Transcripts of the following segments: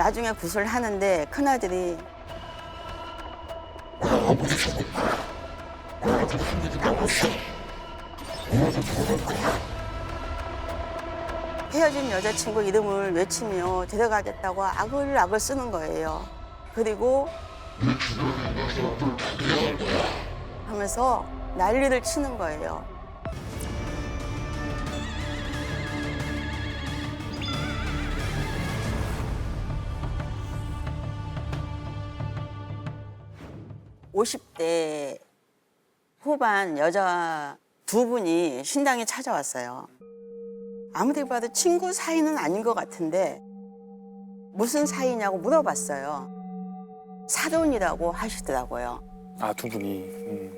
나중에 구슬 하는데 큰아들이 헤어진 여자친구 이름을 외치며 데려가겠다고 악을 악을 쓰는 거예요. 그리고 하면서 난리를 치는 거예요. 오십 대 후반 여자 두 분이 신당에 찾아왔어요. 아무리 봐도 친구 사이는 아닌 것 같은데 무슨 사이냐고 물어봤어요. 사돈이라고 하시더라고요. 아 두 분이. 음.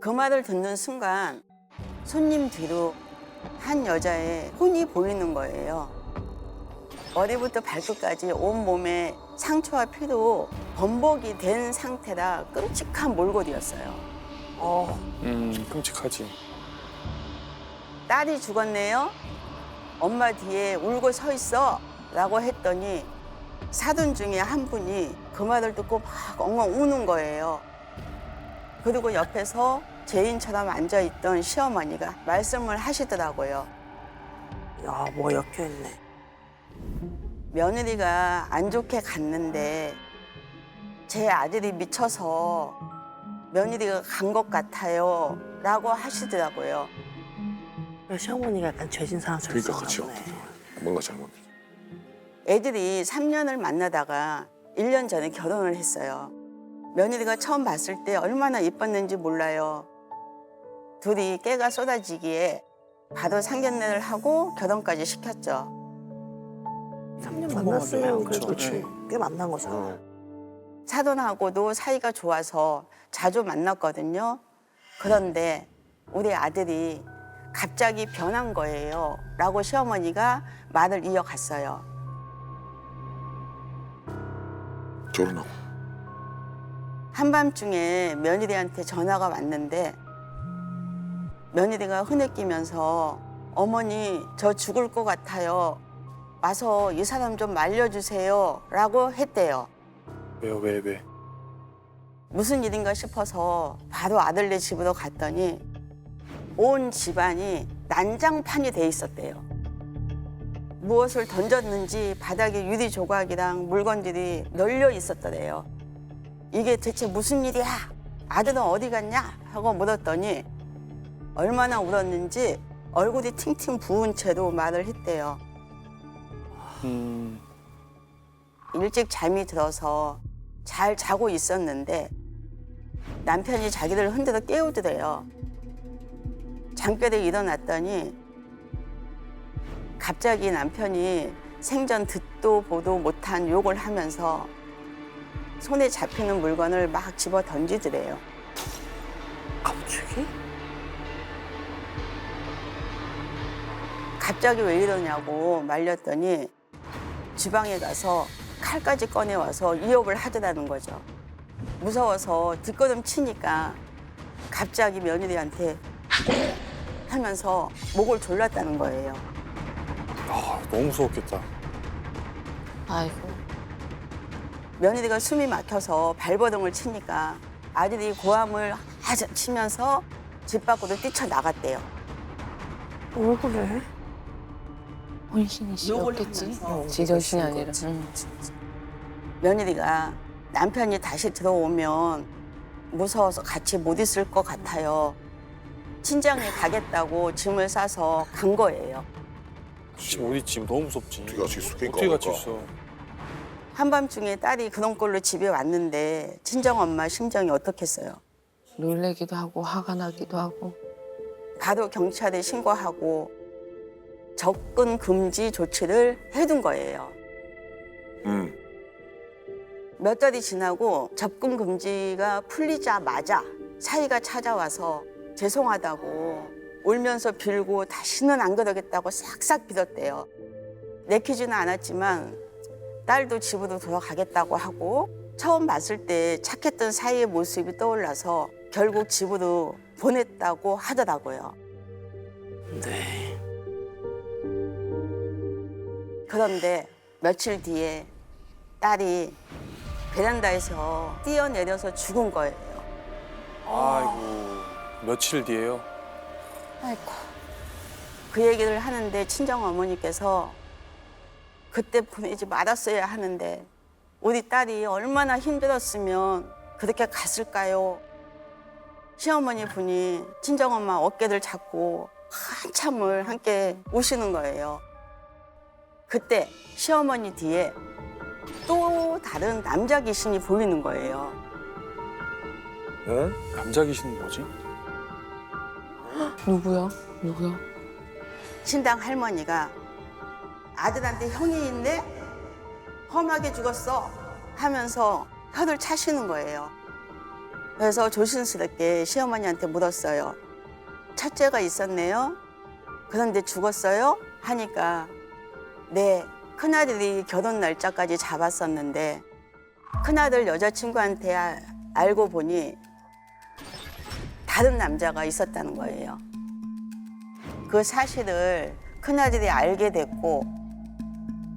그 말을 듣는 순간 손님 뒤로 한 여자의 혼이 보이는 거예요. 머리부터 발끝까지 온 몸에 상처와 피로 범벅이 된 상태라 끔찍한 몰골이었어요. 어, 음 끔찍하지. 딸이 죽었네요. 엄마 뒤에 울고 서 있어. 라고 했더니 사돈 중에 한 분이 그 말을 듣고 막 엉엉 우는 거예요. 그리고 옆에서 죄인처럼 앉아있던 시어머니가 말씀을 하시더라고요. 야, 엮여 있네. 며느리가 안 좋게 갔는데 제 아들이 미쳐서 며느리가 간 것 같아요. 라고 하시더라고요. 시어머니가 약간 죄진 사람처럼 그러니까 같이 보네. 뭔가 잘못. 애들이 3년을 만나다가 1년 전에 결혼을 했어요. 며느리가 처음 봤을 때 얼마나 이뻤는지 몰라요. 둘이 깨가 쏟아지기에 바로 상견례를 하고 결혼까지 시켰죠. 3년 성공하죠. 만났으면 그렇죠. 그래도 네. 꽤 만난 거잖아. 어. 사돈하고도 사이가 좋아서 자주 만났거든요. 그런데 우리 아들이 갑자기 변한 거예요. 라고 시어머니가 말을 이어갔어요. 결혼하고. 한밤중에 며느리한테 전화가 왔는데 며느리가 흐느끼면서 어머니 저 죽을 것 같아요. 와서 이 사람 좀 말려주세요. 라고 했대요. 왜요 왜 왜? 무슨 일인가 싶어서 바로 아들네 집으로 갔더니 온 집안이 난장판이 돼 있었대요. 무엇을 던졌는지 바닥에 유리 조각이랑 물건들이 널려 있었더래요. 이게 대체 무슨 일이야? 아들은 어디 갔냐? 하고 물었더니 얼마나 울었는지 얼굴이 팅팅 부은 채로 말을 했대요. 음 일찍 잠이 들어서 잘 자고 있었는데 남편이 자기를 흔들어 깨우더래요. 잠결에 일어났더니 갑자기 남편이 생전 듣도 보도 못한 욕을 하면서 손에 잡히는 물건을 막 집어 던지더래요. 갑자기? 갑자기 왜 이러냐고 말렸더니 주방에 가서 칼까지 꺼내와서 위협을 하더라는 거죠. 무서워서 뒷걸음 치니까 갑자기 며느리한테 하면서 목을 졸랐다는 거예요. 아 너무 무서웠겠다. 아이고. 며느리가 숨이 막혀서 발버둥을 치니까 아들이 고함을 하자 치면서 집 밖으로 뛰쳐나갔대요. 왜 그래? 혼신이 씨였겠지. 지정신이 아니라. 응. 며느리가 남편이 다시 들어오면 무서워서 같이 못 있을 것 같아요. 친정에 가겠다고 짐을 싸서 간 거예요. 지금 어디 지금 너무 무섭지. 어떻게 같이 있어? 그러니까 어떻게 같이 그러니까. 있어? 한밤중에 딸이 그런 꼴로 집에 왔는데 친정 엄마 심정이 어떻겠어요? 놀래기도 하고 화가 나기도 하고. 바로 경찰에 신고하고 접근 금지 조치를 해둔 거예요. 음. 몇 달이 지나고 접근 금지가 풀리자마자 사이가 찾아와서 죄송하다고 울면서 빌고 다시는 안 그러겠다고 싹싹 빌었대요. 내키지는 않았지만 딸도 집으로 돌아가겠다고 하고 처음 봤을 때 착했던 사이의 모습이 떠올라서 결국 집으로 보냈다고 하더라고요. 네. 그런데 며칠 뒤에 딸이 베란다에서 뛰어내려서 죽은 거예요. 아이고 며칠 뒤에요. 아이고. 그 얘기를 하는데 친정 어머니께서 그때 보내지 말았어야 하는데 우리 딸이 얼마나 힘들었으면 그렇게 갔을까요? 시어머니 분이 친정엄마 어깨를 잡고 한참을 함께 우시는 거예요. 그때 시어머니 뒤에 또 다른 남자 귀신이 보이는 거예요. 어? 남자 귀신은 뭐지? 누구야? 누구야? 신당 할머니가 아들한테 형이 있네? 험하게 죽었어 하면서 혀를 차시는 거예요. 그래서 조심스럽게 시어머니한테 물었어요. 첫째가 있었네요. 그런데 죽었어요? 하니까 네, 큰아들이 결혼 날짜까지 잡았었는데 큰아들 여자친구한테 아- 알고 보니 다른 남자가 있었다는 거예요. 그 사실을 큰아들이 알게 됐고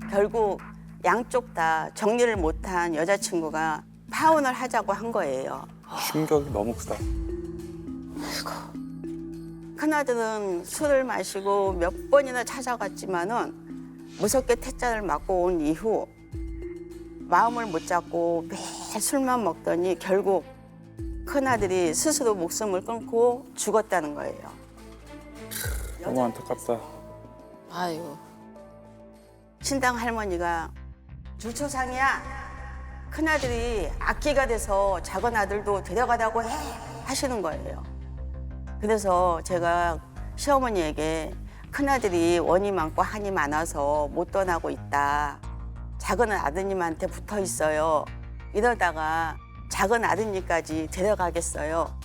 결국 양쪽 다 정리를 못한 여자친구가 파혼을 하자고 한 거예요. 충격이 너무 크다. 큰아들은 술을 마시고 몇 번이나 찾아갔지만은 무섭게 퇴짜를 맞고 온 이후 마음을 못 잡고 매일 술만 먹더니 결국 큰아들이 스스로 목숨을 끊고 죽었다는 거예요. 너무 안타깝다. 아유. 친당 할머니가 주초상이야 큰아들이 악기가 돼서 작은 아들도 데려가라고 해 하시는 거예요. 그래서 제가 시어머니에게 큰아들이 원이 많고 한이 많아서 못 떠나고 있다. 작은 아드님한테 붙어 있어요. 이러다가 작은 아드님까지 데려가겠어요.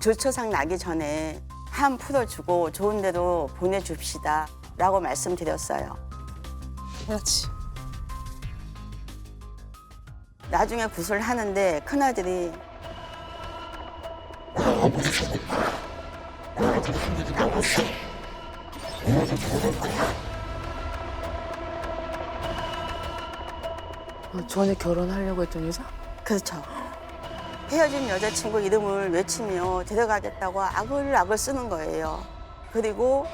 조초상 나기 전에 한 풀어주고 좋은 데로 보내줍시다. 라고 말씀드렸어요. 그렇지. 나중에 굿을 하는데 큰아들이 어, 전에 결혼하려고 했던 여자? 그렇죠. 헤어진 여자친구 이름을 외치며 데려가겠다고 악을 악을 쓰는 거예요. 그리고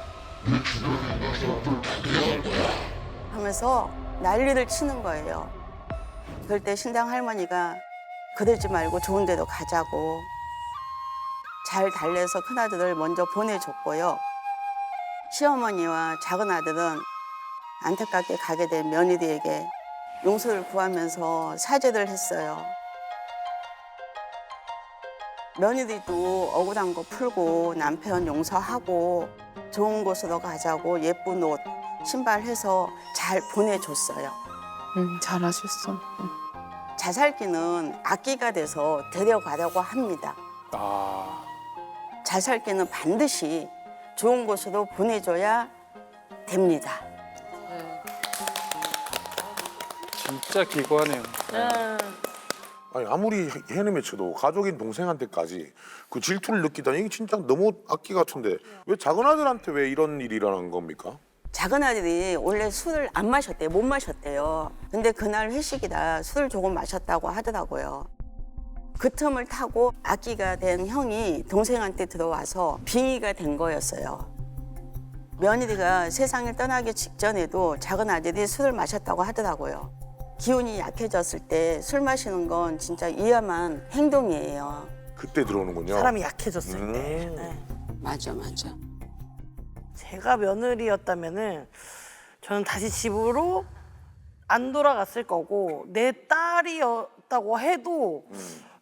하면서 난리를 치는 거예요. 그럴 때 신당 할머니가 그러지 말고 좋은 데로 가자고 잘 달래서 큰아들을 먼저 보내줬고요. 시어머니와 작은 아들은 안타깝게 가게 된 며느리에게 용서를 구하면서 사죄를 했어요. 며느리도 억울한 거 풀고 남편 용서하고 좋은 곳으로 가자고 예쁜 옷, 신발 해서 잘 보내줬어요. 응, 잘하셨어. 응. 자살기는 악기가 돼서 데려가려고 합니다. 아 자살기는 반드시 좋은 곳으로 보내줘야 됩니다. 진짜 기구하네요. 아니 아무리 해내면 쳐도 가족인 동생한테까지 그 질투를 느끼다니 이게 진짜 너무 악기 같은데 왜 작은 아들한테 왜 이런 일이 일어난 겁니까? 작은 아들이 원래 술을 안 마셨대요. 못 마셨대요. 근데 그날 회식이라 술을 조금 마셨다고 하더라고요. 그 틈을 타고 악기가 된 형이 동생한테 들어와서 빙의가 된 거였어요. 며느리가 세상을 떠나기 직전에도 작은 아들이 술을 마셨다고 하더라고요. 기운이 약해졌을 때 술 마시는 건 진짜 위험한 행동이에요. 그때 들어오는군요. 사람이 약해졌을 음. 때. 네. 맞아, 맞아. 제가 며느리였다면은 저는 다시 집으로 안 돌아갔을 거고 내 딸이었다고 해도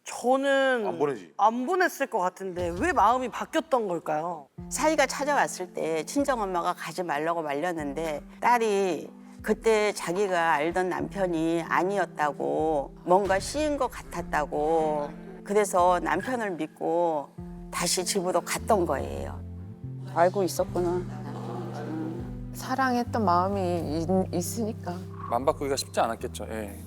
저는 안 보내지. 안 보냈을 것 같은데 왜 마음이 바뀌었던 걸까요? 사이가 찾아왔을 때 친정엄마가 가지 말라고 말렸는데 딸이 그때 자기가 알던 남편이 아니었다고 뭔가 씌인 것 같았다고 그래서 남편을 믿고 다시 집으로 갔던 거예요. 알고 있었구나. 사랑했던 마음이 있, 있으니까. 맘 바꾸기가 쉽지 않았겠죠. 예.